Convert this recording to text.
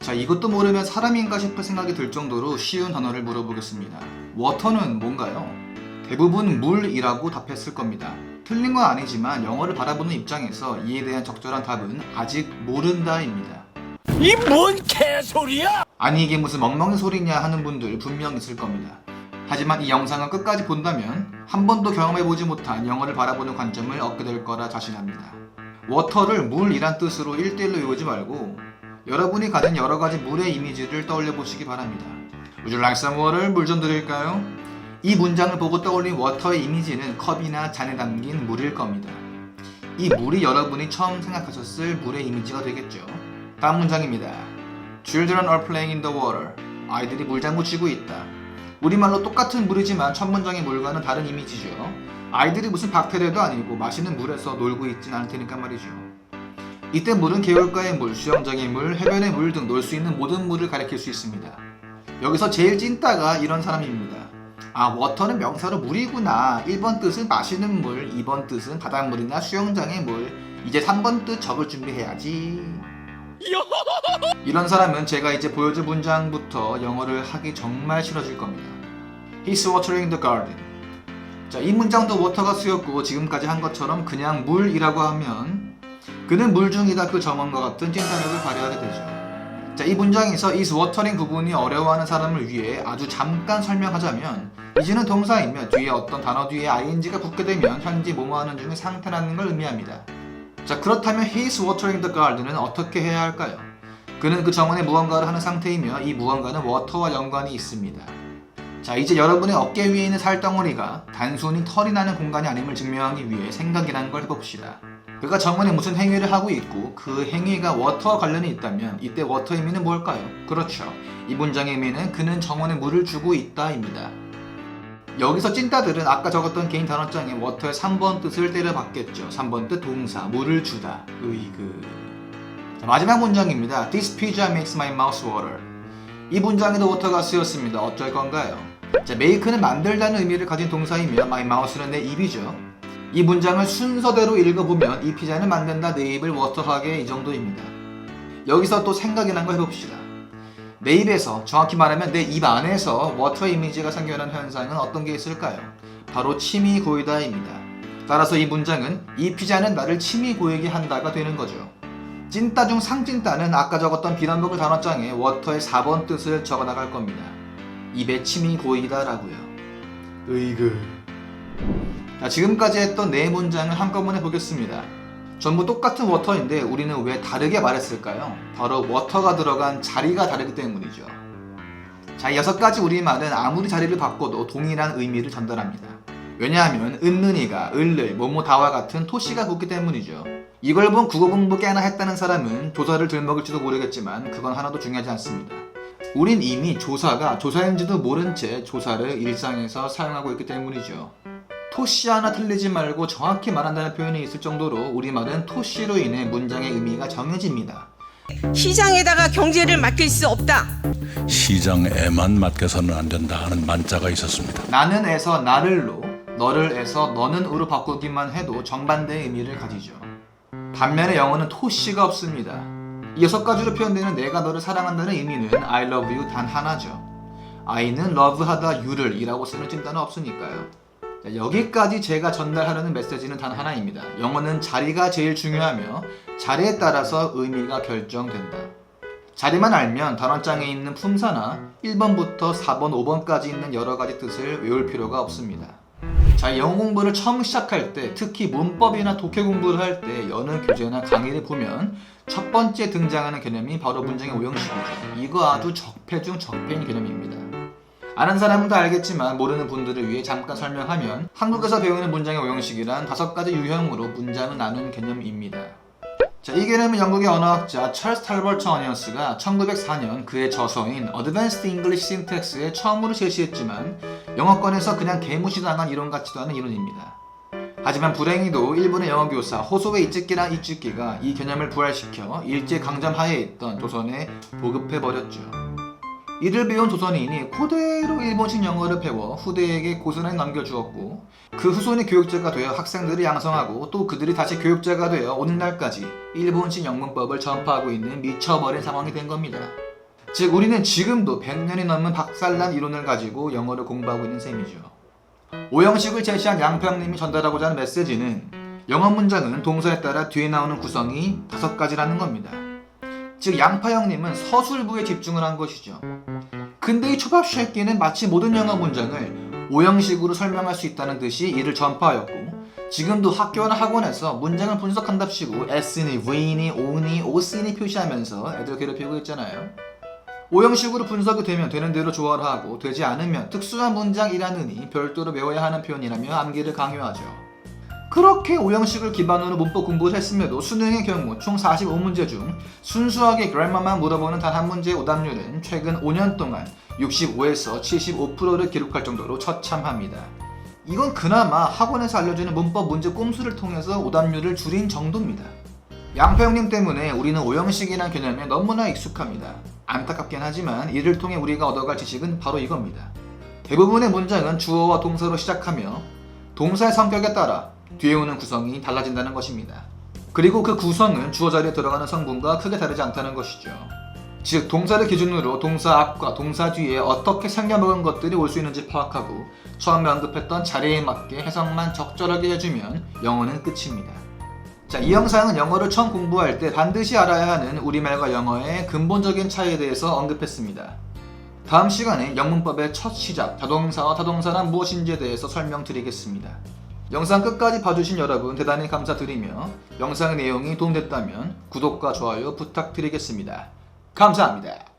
자, 이것도 모르면 사람인가 싶을 생각이 들 정도로 쉬운 단어를 물어보겠습니다. 워터는 뭔가요? 대부분 물이라고 답했을 겁니다. 틀린 건 아니지만 영어를 바라보는 입장에서 이에 대한 적절한 답은 아직 모른다입니다. 이 뭔 개소리야! 아니 이게 무슨 멍멍이 소리냐 하는 분들 분명 있을 겁니다. 하지만 이 영상을 끝까지 본다면 한 번도 경험해보지 못한 영어를 바라보는 관점을 얻게 될 거라 자신합니다. 워터를 물이란 뜻으로 1대1로 외우지 말고 여러분이 가진 여러 가지 물의 이미지를 떠올려 보시기 바랍니다. Would you like some water? 물 좀 드릴까요? 이 문장을 보고 떠올린 워터의 이미지는 컵이나 잔에 담긴 물일 겁니다. 이 물이 여러분이 처음 생각하셨을 물의 이미지가 되겠죠. 다음 문장입니다. Children are playing in the water. 아이들이 물장구 치고 있다. 우리말로 똑같은 물이지만 첫 문장의 물과는 다른 이미지죠. 아이들이 무슨 박테리아도 아니고 마시는 물에서 놀고 있진 않을 테니까 말이죠. 이때 물은 계울가의 물, 수영장의 물, 해변의 물 등 놀 수 있는 모든 물을 가리킬 수 있습니다. 여기서 제일 찐따가 이런 사람입니다. 아, 워터는 명사로 물이구나. 1번 뜻은 마시는 물, 2번 뜻은 바닷물이나 수영장의 물. 이제 3번 뜻 적을 준비해야지. 이런 사람은 제가 이제 보여줄 문장부터 영어를 하기 정말 싫어질 겁니다. He's watering the garden. 자, 이 문장도 워터가 쓰였고 지금까지 한 것처럼 그냥 물이라고 하면 그는 물 중이다 그 점원과 같은 찐단력을 발휘하게 되죠. 자, 이 문장에서 is watering 부분이 어려워하는 사람을 위해 아주 잠깐 설명하자면 이제는 동사이며 뒤에 어떤 단어 뒤에 ing가 붙게 되면 현재 뭐뭐 하는 중의 상태라는 걸 의미합니다. 자, 그렇다면 he's watering the garden은 어떻게 해야 할까요? 그는 그 정원에 무언가를 하는 상태이며 이 무언가는 워터와 연관이 있습니다. 자, 이제 여러분의 어깨 위에 있는 살덩어리가 단순히 털이 나는 공간이 아님을 증명하기 위해 생각이라는 걸 해봅시다. 그가 정원에 무슨 행위를 하고 있고 그 행위가 워터와 관련이 있다면 이때 워터 의미는 뭘까요? 그렇죠. 이 문장의 의미는 그는 정원에 물을 주고 있다입니다. 여기서 찐따들은 아까 적었던 개인 단어장에 워터의 3번 뜻을 때려봤겠죠. 3번 뜻 동사, 물을 주다. 으이그. 자, 마지막 문장입니다. This pizza makes my mouth water. 이 문장에도 워터가 쓰였습니다. 어쩔 건가요? 자, make는 만들다는 의미를 가진 동사이며 my mouth는 내 입이죠. 이 문장을 순서대로 읽어보면 이 피자는 만든다 내 입을 워터하게 이 정도입니다. 여기서 또 생각이란 걸 해봅시다. 내 입에서 정확히 말하면 내 입 안에서 워터 이미지가 생겨나는 현상은 어떤 게 있을까요? 바로 침이 고이다입니다. 따라서 이 문장은 이 피자는 나를 침이 고이게 한다가 되는 거죠. 찐따 중 상찐따는 아까 적었던 비난복을 단어장에 워터의 4번 뜻을 적어 나갈 겁니다. 입에 침이 고이다라고요. 으이그. 자, 지금까지 했던 네 문장을 한꺼번에 보겠습니다. 전부 똑같은 워터인데 우리는 왜 다르게 말했을까요? 바로 워터가 들어간 자리가 다르기 때문이죠. 자, 이 여섯 가지 우리말은 아무리 자리를 바꿔도 동일한 의미를 전달합니다. 왜냐하면 은는이가 을를 뭐뭐다와 같은 토시가 붙기 때문이죠. 이걸 본 국어 공부 꽤나 했다는 사람은 조사를 들먹을지도 모르겠지만 그건 하나도 중요하지 않습니다. 우린 이미 조사가 조사인지도 모른 채 조사를 일상에서 사용하고 있기 때문이죠. 토시 하나 틀리지 말고 정확히 말한다는 표현이 있을 정도로 우리말은 토시로 인해 문장의 의미가 정해집니다. 시장에다가 경제를 맡길 수 없다. 시장에만 맡겨서는 안 된다 하는 만자가 있었습니다. 나는 에서 나를로, 너를 에서 너는으로 바꾸기만 해도 정반대의 의미를 가지죠. 반면에 영어는 토시가 없습니다. 이 여섯 가지로 표현되는 내가 너를 사랑한다는 의미는 I love you 단 하나죠. I는 love하다 you를 이라고 쓰는 찐따는 없으니까요. 자, 여기까지 제가 전달하려는 메시지는 단 하나입니다. 영어는 자리가 제일 중요하며 자리에 따라서 의미가 결정된다. 자리만 알면 단원장에 있는 품사나 1번부터 4번, 5번까지 있는 여러 가지 뜻을 외울 필요가 없습니다. 자, 영어 공부를 처음 시작할 때, 특히 문법이나 독해 공부를 할 때 여느 교재나 강의를 보면 첫 번째 등장하는 개념이 바로 문장의 오형식이죠. 이거 아주 적폐 중 적폐인 개념입니다. 아는 사람은 다 알겠지만 모르는 분들을 위해 잠깐 설명하면 한국에서 배우는 문장의 오형식이란 다섯 가지 유형으로 문장을 나눈 개념입니다. 자, 이 개념은 영국의 언어학자 찰스 탈버트 어니어스가 1904년 그의 저서인 Advanced English Syntax에 처음으로 제시했지만 영어권에서 그냥 개무시당한 이론 같지도 않은 이론입니다. 하지만 불행히도 일본의 영어 교사 호소의 이츠키란 이츠키가 이 개념을 부활시켜 일제 강점 하에 있던 조선에 보급해 버렸죠. 이를 배운 조선인이 그대로 일본식 영어를 배워 후대에게 고스란히 넘겨주었고 그 후손이 교육자가 되어 학생들을 양성하고 또 그들이 다시 교육자가 되어 오늘날까지 일본식 영문법을 전파하고 있는 미쳐버린 상황이 된 겁니다. 즉 우리는 지금도 100년이 넘은 박살난 이론을 가지고 영어를 공부하고 있는 셈이죠. 오형식을 제시한 양평님이 전달하고자 하는 메시지는 영어 문장은 동사에 따라 뒤에 나오는 구성이 다섯 가지라는 겁니다. 즉 양파 형님은 서술부에 집중을 한 것이죠. 근데 이 초밥 쉐끼는 마치 모든 영어 문장을 오형식으로 설명할 수 있다는 듯이 이를 전파하였고 지금도 학교나 학원에서 문장을 분석한답시고 S니, V니, O니, OC니 표시하면서 애들 괴롭히고 있잖아요. 오형식으로 분석이 되면 되는 대로 조화를 하고 되지 않으면 특수한 문장이라느니 별도로 외워야 하는 표현이라며 암기를 강요하죠. 그렇게 오형식을 기반으로 문법 공부를 했음에도 수능의 경우 총 45문제 중 순수하게 그래머만 물어보는 단 한 문제의 오답률은 최근 5년 동안 65에서 75%를 기록할 정도로 처참합니다. 이건 그나마 학원에서 알려주는 문법 문제 꼼수를 통해서 오답률을 줄인 정도입니다. 양평님 때문에 우리는 오형식이라는 개념에 너무나 익숙합니다. 안타깝긴 하지만 이를 통해 우리가 얻어갈 지식은 바로 이겁니다. 대부분의 문장은 주어와 동사로 시작하며 동사의 성격에 따라 뒤에 오는 구성이 달라진다는 것입니다. 그리고 그 구성은 주어 자리에 들어가는 성분과 크게 다르지 않다는 것이죠. 즉 동사를 기준으로 동사 앞과 동사 뒤에 어떻게 생겨먹은 것들이 올 수 있는지 파악하고 처음에 언급했던 자리에 맞게 해석만 적절하게 해주면 영어는 끝입니다. 자, 이 영상은 영어를 처음 공부할 때 반드시 알아야 하는 우리말과 영어의 근본적인 차이에 대해서 언급했습니다. 다음 시간에 영문법의 첫 시작, 자동사와 타동사란 무엇인지에 대해서 설명드리겠습니다. 영상 끝까지 봐주신 여러분 대단히 감사드리며 영상의 내용이 도움됐다면 구독과 좋아요 부탁드리겠습니다. 감사합니다.